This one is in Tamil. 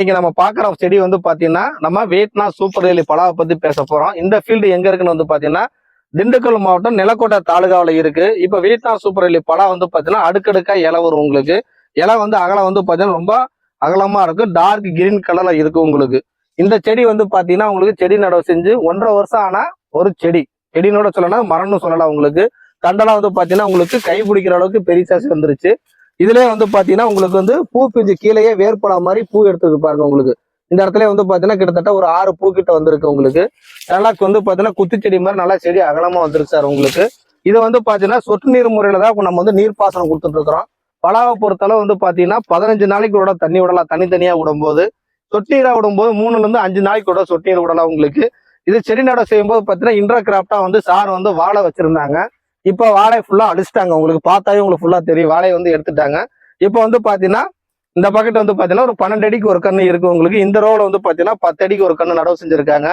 இன்னைக்கு நம்ம பாக்குற செடி வந்து பாத்தீங்கன்னா நம்ம வியட்னா சூப்பர் வேலி பலாவை பத்தி பேச போறோம். இந்த ஃபீல்டு எங்க இருக்குன்னு வந்து பாத்தீங்கன்னா திண்டுக்கல் மாவட்டம் நிலக்கோட்டை தாலுகாவில் இருக்கு. இப்ப வியட்னா சூப்பர் வேலி பலா வந்து பாத்தீங்கன்னா அடுக்கடுக்கா இலை வரும் உங்களுக்கு. இலை வந்து அகலம் வந்து பாத்தீங்கன்னா ரொம்ப அகலமா இருக்கும். டார்க் கிரீன் கலர்ல இருக்கு உங்களுக்கு. இந்த செடி வந்து பாத்தீங்கன்னா உங்களுக்கு செடி நடவு செஞ்சு ஒன்றரை வருஷம் ஆனா ஒரு செடி. செடினோட சொல்லலாம் மரம்னு சொல்லலாம் உங்களுக்கு. தண்டெல்லாம் வந்து பாத்தீங்கன்னா உங்களுக்கு கை பிடிக்கிற அளவுக்கு பெரிய சாசி வந்துருச்சு. இதுலயே வந்து பாத்தீங்கன்னா உங்களுக்கு வந்து பூ பிஞ்சு கீழேயே வேர்ப்படா மாதிரி பூ எடுத்துருக்கு பாருங்க உங்களுக்கு. இந்த இடத்துல வந்து பாத்தீங்கன்னா கிட்டத்தட்ட ஒரு ஆறு பூ கிட்ட வந்திருக்கு உங்களுக்கு. நல்லா வந்து பாத்தீங்கன்னா குத்துச்செடி மாதிரி நல்லா செடி அகலமா வந்திருக்கு சார் உங்களுக்கு. இது வந்து பாத்தீங்கன்னா சொட்டு நீர் முறையில தான் நம்ம வந்து நீர்ப்பாசனம் கொடுத்துட்டு இருக்கிறோம். பலாவை பொறுத்தளவு வந்து பாத்தீங்கன்னா பதினஞ்சு நாளைக்கு விட தண்ணி விடலாம் தனித்தனியா விடும்போது. சொட்டு நீராக விடும்போது மூணுல இருந்து அஞ்சு நாளைக்கு விட சொட்டு நீர் விடலாம் உங்களுக்கு. இது செடி நட செய்யும்போது பாத்தீங்கன்னா இன்ட்ரா கிராப்டா வந்து சார் வந்து வாழை வச்சிருந்தாங்க. இப்போ வாழை ஃபுல்லாக அழிச்சிட்டாங்க உங்களுக்கு பார்த்தாவே உங்களுக்கு ஃபுல்லாக தெரியும். வாழையை வந்து எடுத்துட்டாங்க. இப்போ வந்து பார்த்தீங்கன்னா இந்த பக்கெட் வந்து பார்த்தீங்கன்னா ஒரு பன்னெண்டு அடிக்கு ஒரு கண்ணு இருக்கு உங்களுக்கு. இந்த ரோல வந்து பார்த்தீங்கன்னா பத்து அடிக்கு ஒரு கண்ணு நடவு செஞ்சுருக்காங்க.